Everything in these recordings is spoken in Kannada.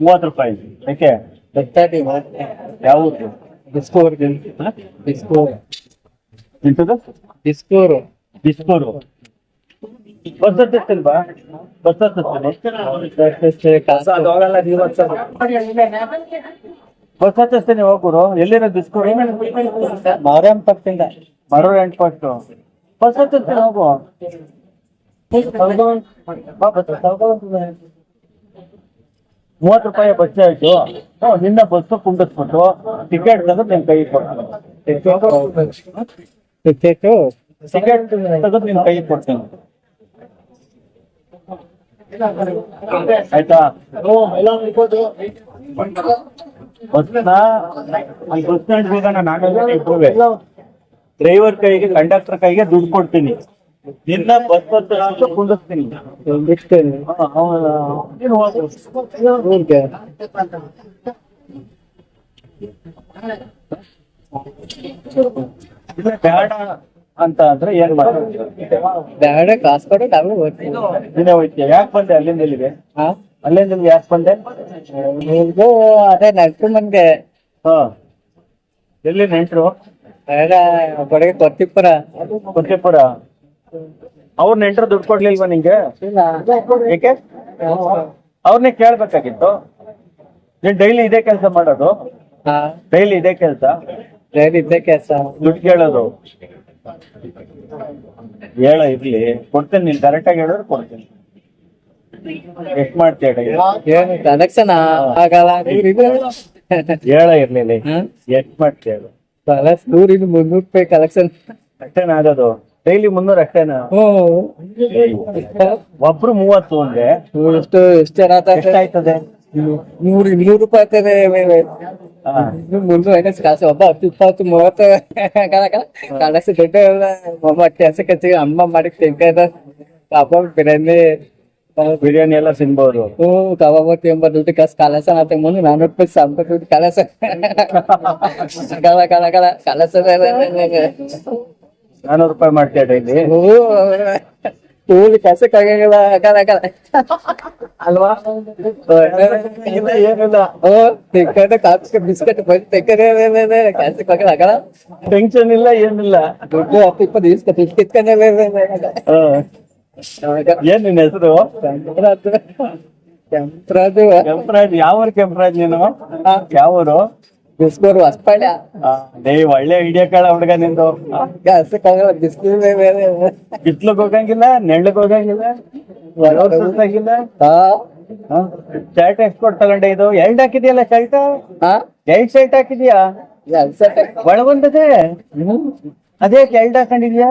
ಮೂವತ್ತು ರೂಪಾಯಿ. ಯಾಕೆ? ಯಾವ ಊರು? ಡಿಸ್ಕೋರ್? ಡಿಸ್ಕೋರ್ ಎಂತದು? ಡಿಸ್ಕೋರ್ ಬಿಸ್ಕೂರು ಬಸ್ ಹತ್ತಿಲ್ವಾ ಬಸ್ ಹತ್ತಿಸ್ತೀನಿ ಬಸ್ ಹತ್ತಿಸ್ತೇನೆ ಹೋಗ್ಬಿಡು ಎಲ್ಲಿರೋ ಬಿಸ್ಕೂರು ಮಾರಂ ಪಟ್ಟಿಂದ ಮರೋ ಎಂಟು ಪಟ್ಟು ಬಸ್ ಹತ್ತಿಸ್ತೀನಿ ಹೋಗು ಬಾ ಬಸ್ ಮೂವತ್ತು ರೂಪಾಯಿ ಬಸ್ ಆಯ್ತು ಹ್ಞೂ ನಿನ್ನ ಬಸ್ ಕುಂಡಿಸ್ಬಿಟ್ಟು ಟಿಕೆಟ್ ತೆಗೆದು ನಿನ್ ಕೈ ಕೊಡ್ತೀನಿ ಟಿಕೆಟು ಟಿಕೆಟ್ ತೆಗೆದು ನಿನ್ ಕೈ ಕೊಡ್ತೀನಿ ಆಯ್ತಾ ಬಸ್ನ ಅಲ್ಲಿ ಬಸ್ ಸ್ಟ್ಯಾಂಡ್ ಹೋಗೋಣ ನಾನೇ ಇಬ್ಬರುವೆ ಡ್ರೈವರ್ ಕೈಗೆ ಕಂಡಕ್ಟರ್ ಕೈಗೆ ದುಡ್ಡು ಕೊಡ್ತೀನಿ. ನಿನ್ನ ಬಸ್. ಊರ್ಗೆ ಇಲ್ಲ ಬೇಡ ಅಂತ ಅಂದ್ರೆ ಏನ್ ಬೇಡ ಕಾಸ್ ಹೋಗ್ತೀವಿ. ನೀನೇ ಯಾಕೆ ಬಂದೆ ಅಲ್ಲಿಂದ ಇಲ್ಲಿಗೆ? ಹಾ ಅಲ್ಲಿಂದ ಇಲ್ಲಿಗೆ ಯಾಕೆ ಬಂದೆ? ಅದೇ ನಡ್ಕೊಂಡು ಬಂದೆ. ಹಾ. ಎಲ್ಲಿ ನೆಂಟ್ರು? ಕೊಡಗೆ ಕೊತ್ತಿಪುರ ಕೊತ್ತಿಪುರ ಅವ್ರ ನೆಂಟ್ರು ದುಡ್ಡು ಕೊಡ್ಲಿಲ್ವಾ ನಿಂಗೆ? ಏಕೆ? ಅವ್ರನ್ನೇ ಕೇಳ್ಬೇಕಾಗಿತ್ತು. ನೀನ್ ಡೈಲಿ ಇದೇ ಕೆಲಸ ಮಾಡೋದು? ಡೈಲಿ ಇದೇ ಕೆಲಸ? ಡೈಲಿ ಇದೇ ಕೆಲಸ. ದುಡ್ಡು ಕೇಳೋದು? ಹೇಳ ಇರ್ಲಿ. ಕೊಡ್ತೇನೆ ನೀನ್ ಕರೆಕ್ಟ್ ಆಗಿ ಹೇಳಿದ್ರೆ ಕೊಡ್ತೀನಿ. ಎಷ್ಟ್ ಮಾಡ್ತೀಯ ಡೈಲಿ? ಆಗಲ್ಲ ಹೇಳ ಇರ್ಲಿಲ್ಲ ಎಷ್ಟ್ ಮಾಡ್ತೀಯ ನೂರಿಂದ ಮುನ್ನೂರು ರೂಪಾಯಿ ಕಲೆಕ್ಷನ್ ಅಷ್ಟೇನ ಆಗೋದು ಡೈಲಿ ಮುನ್ನೂರ ಅಷ್ಟೇನಾ ಒಬ್ರು ಮೂವತ್ತು ಅಂದ್ರೆ? ಎಷ್ಟು ಎಷ್ಟು ಜನ ಎಷ್ಟಾಯ್ತದೆ? ನೂರು ಇನ್ನೂರು ರೂಪಾಯಿ ಆಗ್ತದೆ ಮುನ್ನೂರು ಐನಸ್ ಕಾಸು ಒಬ್ಬ ಹತ್ತು ಇಪ್ಪತ್ತು ಮೂವತ್ತು. ಕಲಸ ದೊಡ್ಡ ಒಬ್ಬ ಕೆಲಸ ಕಚ್ಚಿ ಅಮ್ಮ ಮಾಡಿ ತೆಗ್ದ ಪಾಪ ಬಿರಿಯಾನಿ. ಬಿರಿಯಾನಿ ಎಲ್ಲ ತಿನ್ಬಹುದು ಓ ಕಬಾಬ್ ಎಂಬ ದುಡ್ಡು ಕಾಸು ಕಲಸ ಆತ ಮುಂದೆ ನಾನ್ನೂರು ರೂಪಾಯಿ ಸಂಪ ದುಡ್ಡು ಕಲಸ ಕಲ ಕಲ ಕಲ ಕಲಸ ನಾನೂರು ರೂಪಾಯಿ ಮಾಡ್ತೀಯ ಡೈಲಿ? ಹ್ಞೂ ಕೂಲಿ ಕೆಲಸಕ್ಕಾಗಲ್ಲ ಕಲ ಕಲ ಅಲ್ವಾ? ಏನಿಲ್ಲ. ಓ ತೆಕ್ಕದ ಬಿಸ್ಕೆಟ್ ಬಂದು ತೆಕ್ಕದೇ ಕಸ ಟೆನ್ಷನ್ ಇಲ್ಲ ಏನಿಲ್ಲ. ದುಡ್ಡು ಹತ್ತು ಇಪ್ಪತ್ತು. ಏನ್ ನಿನ್ ಹೆಸರು? ಕೆಂಪ್ರದು ಕೆಂಪರಾಜ್. ಯಾವ ಕೆಂಪರಾಜ್ ನೀನು? ಯಾವೂರು ಬಿಸ್ಕೂರು ಹೊಸಪಾಳ್ಯ. ಡೇ ಒಳ್ಳೆ ಐಡಿಯಾ ಕಾಳ ಹುಡುಗ ನಿಂದು. ಕೆಲ್ಸಕ್ಕೆ ಹೋಗಲ್ಲ ಬಿಸ್ಕಿಲ್ ಬಿಸ್ಲಕ್ ಹೋಗಂಗಿಲ್ಲ ನೆಳ್ಳಕ್ ಹೋಗಂಗಿಲ್ಲ ಒಳಗ್ ಸುತ್ತಾಗಿಲ್ಲ ಹಾ ಶರ್ಟ್ ಎಕ್ಸ್ಪೋರ್ಟ್ ತಗೊಂಡೆ ಇದು? ಎಲ್ಡ್ ಹಾಕಿದ್ಯಲ್ಲ ಶರ್ಟ್ ಹಾ ಎರಡ್ ಶರ್ಟ್ ಹಾಕಿದ್ಯಾ? ಒಳಗೊಂದದೆ? ಅದೇ ಎಲ್ಡ್ ಹಾಕೊಂಡಿದ್ಯಾ?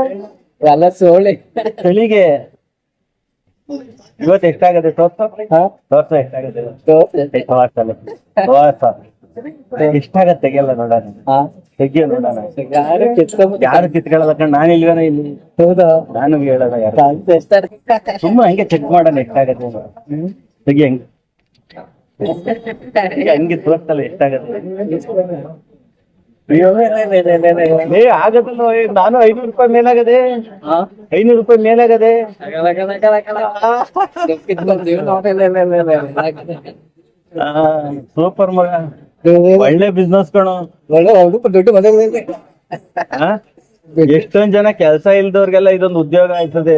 ಎಲ್ಲ ಸೋಳಿ. ಚಳಿಗೆ? ಇವತ್ತು ಎಷ್ಟಾಗತ್ತೆ? ತೋರ್ಸ? ತೋರ್ಸ ತೋರ್ಸಲ್ಲ ತೋರ್ಸ. ಎಷ್ಟಾಗತ್ತೆ ತೆಗಿಯಲ್ಲ ನೋಡೋಣ. ತೆಗಿಯ ನೋಡೋಣ. ಯಾರು ಕಿತ್ಕೊಳ್ಳಲ್ಲ ಕಣ್ ನಾನು ಇಲ್ವೇನ ಇಲ್ಲಿ? ಹೌದಾ? ನಾನು ಹೇಳಲ್ಲ ಯಾರು? ಕೆಲ್ಸ ಎಷ್ಟಾರ ಸುಮ್ಮ ಹಂಗೆ ಚೆಕ್ ಮಾಡೋಣ ಎಷ್ಟಾಗತ್ತೆ. ತೆಗಿ ಹಂಗೆ? ಹಂಗೆ ತೋರ್ಸಲ್ಲ ಎಷ್ಟಾಗತ್ತೆ? ಏ ಆಗದಲ್ಲ ಏ, ನಾನು ಐನೂರು ರೂಪಾಯಿ ಮೇಲಾಗದೆ. ಐನೂರು ರೂಪಾಯಿ ಮೇಲಾಗದೆ. ಸೂಪರ್ ಮಗ. ಒಳ್ಳೆ ಬಿಸ್ನೆಸ್ ಕಣ. ದುಡ್ಡು? ಎಷ್ಟೊಂದ್ ಜನ ಕೆಲ್ಸ ಇಲ್ದವ್ರಿಗೆಲ್ಲ ಇದೊಂದು ಉದ್ಯೋಗ ಆಯ್ತದೆ.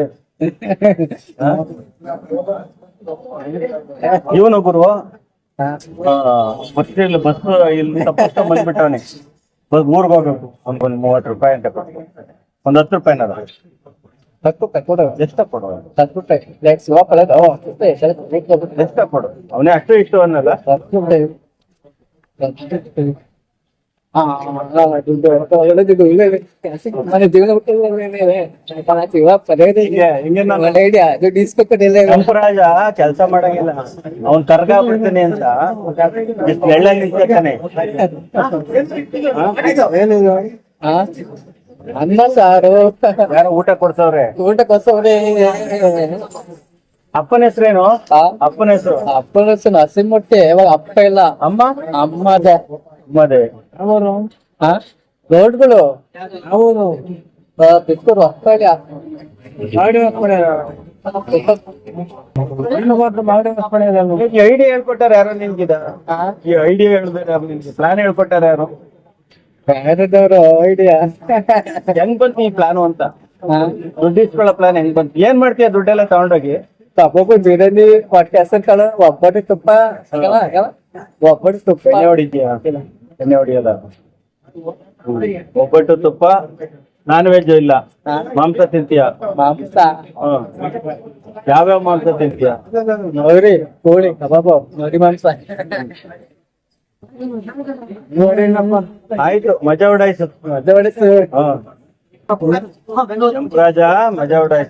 ಇವನು ಗುರು ಬಸ್ ಇಲ್ಲ ಬಸ್ ಇಲ್ಲಿ ತಪ್ಪಿಸ್ಕೊಂಡ್ ಬಂದ್ಬಿಟ್ಟವನೆ. ಊರ್ಗ್ ಹೋಗ್ಬೇಕು ಒಂದ್ ಮೂವತ್ತು ರೂಪಾಯಿ ಅಂತ ಕೊಟ್ಟು ಒಂದ್ ಹತ್ತು ರೂಪಾಯಿ ಹತ್ತು ರೂಪಾಯಿ ಕೊಡು. ಎಷ್ಟ ಕೊಡು. ಹತ್ತು ರೂಪಾಯಿ. ಲೆಟ್ಸ್ ವಾಪಲ್ ಅದು ಹತ್ತು ರೂಪಾಯಿ. ಎಷ್ಟ ಕೊಡು. ಅವನೇ ಅಷ್ಟು ಇಷ್ಟು ಅನ್ನಲ್ಲ ಹತ್ತು ರೂಪಾಯಿ. ಕಂಪರಾಜ ಕೆಲಸ ಮಾಡಂಗಿಲ್ಲ. ಅವನ್ ಕರ್ಗ ಬಿಡ್ತಾನೆ ಅಂತ. ಹಾ? ಅನ್ನ ಸಾರು. ಯಾರೋ ಊಟ ಕೊಡ್ಸವ್ರೆ. ಊಟಕ್ಕೋಸ್ಕರ ಅಪ್ಪನ ಹೆಸರೇನು? ಅಪ್ಪನ ಹೆಸರು? ಅಪ್ಪನ ಹೆಸರು ಹಸಿಮೊಟ್ಟೆ ಇವಾಗ ಅಪ್ಪ ಇಲ್ಲ. ಅಮ್ಮ? ಅಮ್ಮದ ಮದೆ ಅವರು ಮಾಡಿ ಐಡಿಯಾ ಹೇಳ್ಕೊಟ್ಟಾರ ಯಾರೋ ನಿನ್ಗಿದ ಈ ಐಡಿಯಾ ಹೇಳ್ದಾರ ಯಾರು ನಿನ್ಗೆ ಪ್ಲಾನ್ ಹೇಳ್ಕೊಟ್ಟಾರ ಯಾರು? ಬೇರೆದವ್ರು ಐಡಿಯಾ ಹೆಂಗ್ ಬಂತು ಈ ಪ್ಲಾನ್ ಅಂತ? ದುಡ್ಡು ಇಸ್ಕೊಳ್ಳೋ ಪ್ಲಾನ್ ಹೆಂಗ್ ಬಂತು? ಏನ್ ಮಾಡ್ತೀಯ ದುಡ್ಡೆಲ್ಲ ತಗೊಂಡೋಗಿ? ತಪ್ಪು ಬಿರಿಯಾನಿ ಪಾಡ್ಕಾಸ್ಟ್ ಕಳ ಒಬ್ಬಟ್ಟು ತುಪ್ಪ ಒಬ್ಬಟ್ಟು ತುಪ್ಪ. ಹೊಡಿತೀಯ? ಎಣ್ಣೆ ಹೊಡಿಯೋದ. ಒಬ್ಬಟ್ಟು ತುಪ್ಪ ನಾನ್ ವೆಜ್ ಇಲ್ಲ. ಮಾಂಸ ತಿಂತೀಯ? ಮಾಂಸ. ಯಾವ್ಯಾವ ಮಾಂಸ ತಿಂತೀಯ? ನೋಡ್ರಿ ಕೋಳಿ ಕಬಾಬು ನೋಡಿ ಮಾಂಸ. ಆಯ್ತು ಮಜಾ ಉಡಾಯ್ಸು ಮಜಾ ಹಾ ರಾಜ ಮಜಾ ಉಡಾಯ್ಸು